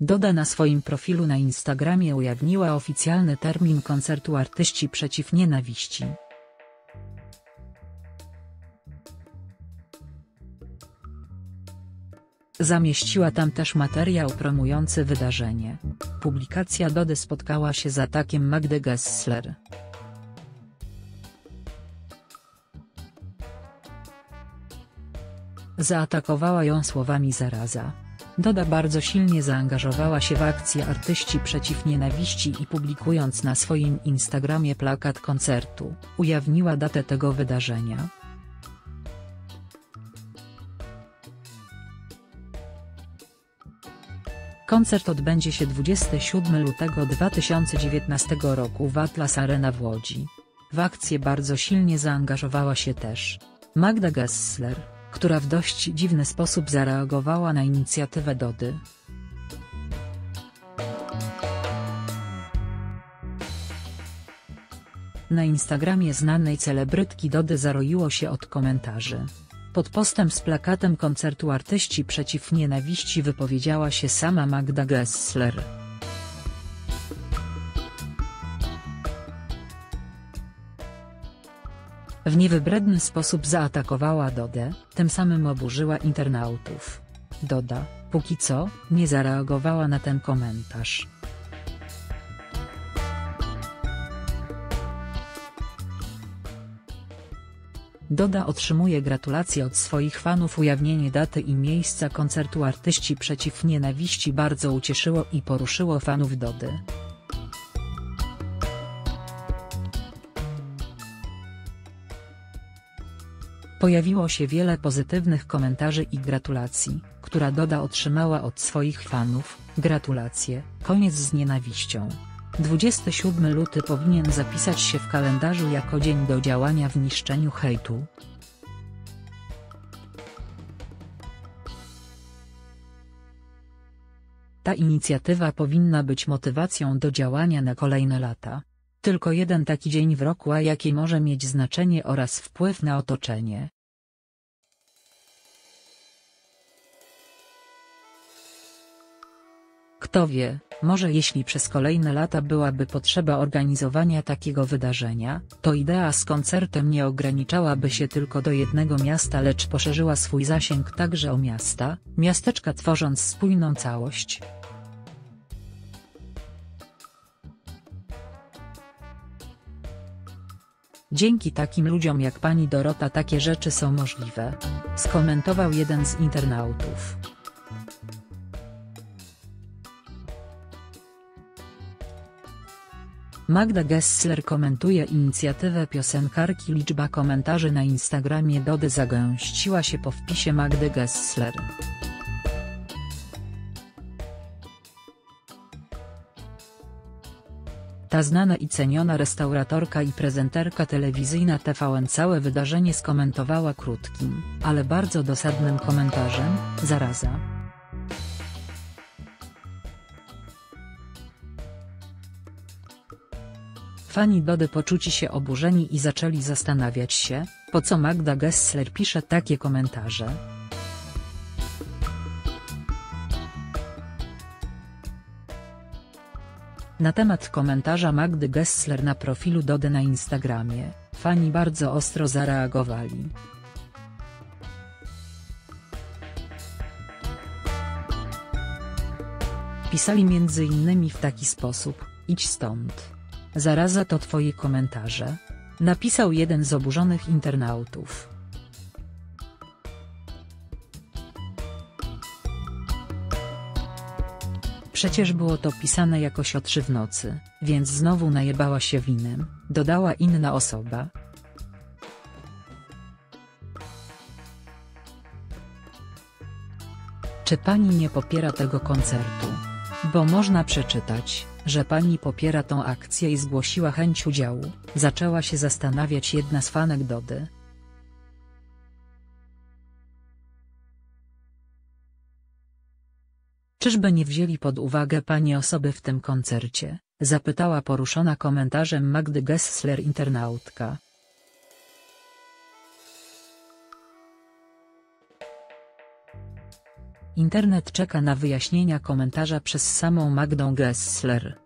Doda na swoim profilu na Instagramie ujawniła oficjalny termin koncertu artyści przeciw nienawiści. Zamieściła tam też materiał promujący wydarzenie. Publikacja Dody spotkała się z atakiem Magdy Gessler. Zaatakowała ją słowami zaraza. Doda bardzo silnie zaangażowała się w akcję artyści przeciw nienawiści i publikując na swoim Instagramie plakat koncertu, ujawniła datę tego wydarzenia. Koncert odbędzie się 27 lutego 2019 roku w Atlas Arena w Łodzi. W akcję bardzo silnie zaangażowała się też Magda Gessler, która w dość dziwny sposób zareagowała na inicjatywę Dody. Na Instagramie znanej celebrytki Dody zaroiło się od komentarzy. Pod postem z plakatem koncertu artyści przeciw nienawiści wypowiedziała się sama Magda Gessler. W niewybredny sposób zaatakowała Dodę, tym samym oburzyła internautów. Doda, póki co, nie zareagowała na ten komentarz. Doda otrzymuje gratulacje od swoich fanów ujawnienie daty i miejsca koncertu artyści przeciw nienawiści bardzo ucieszyło i poruszyło fanów Dody. Pojawiło się wiele pozytywnych komentarzy i gratulacji, która Doda otrzymała od swoich fanów, gratulacje, koniec z nienawiścią. 27 luty powinien zapisać się w kalendarzu jako dzień do działania w niszczeniu hejtu. Ta inicjatywa powinna być motywacją do działania na kolejne lata. Tylko jeden taki dzień w roku a jakie może mieć znaczenie oraz wpływ na otoczenie. Kto wie, może jeśli przez kolejne lata byłaby potrzeba organizowania takiego wydarzenia, to idea z koncertem nie ograniczałaby się tylko do jednego miasta lecz poszerzyła swój zasięg także o miasta, miasteczka tworząc spójną całość. Dzięki takim ludziom jak pani Dorota takie rzeczy są możliwe. Skomentował jeden z internautów. Magda Gessler komentuje inicjatywę piosenkarki Liczba komentarzy na Instagramie Dody zagęściła się po wpisie Magdy Gessler. Ta znana i ceniona restauratorka i prezenterka telewizyjna TVN całe wydarzenie skomentowała krótkim, ale bardzo dosadnym komentarzem, zaraza. Fani Dody poczuci się oburzeni i zaczęli zastanawiać się, po co Magda Gessler pisze takie komentarze. Na temat komentarza Magdy Gessler na profilu Dody na Instagramie, fani bardzo ostro zareagowali. Pisali między innymi w taki sposób, idź stąd. Zaraza to twoje komentarze. Napisał jeden z oburzonych internautów. Przecież było to pisane jakoś o trzy w nocy, więc znowu najebała się winem, dodała inna osoba. Czy pani nie popiera tego koncertu? Bo można przeczytać, że pani popiera tą akcję i zgłosiła chęć udziału, zaczęła się zastanawiać jedna z fanek Dody. Czyżby nie wzięli pod uwagę pani osoby w tym koncercie? Zapytała poruszona komentarzem Magdy Gessler internautka. Internet czeka na wyjaśnienia komentarza przez samą Magdą Gessler.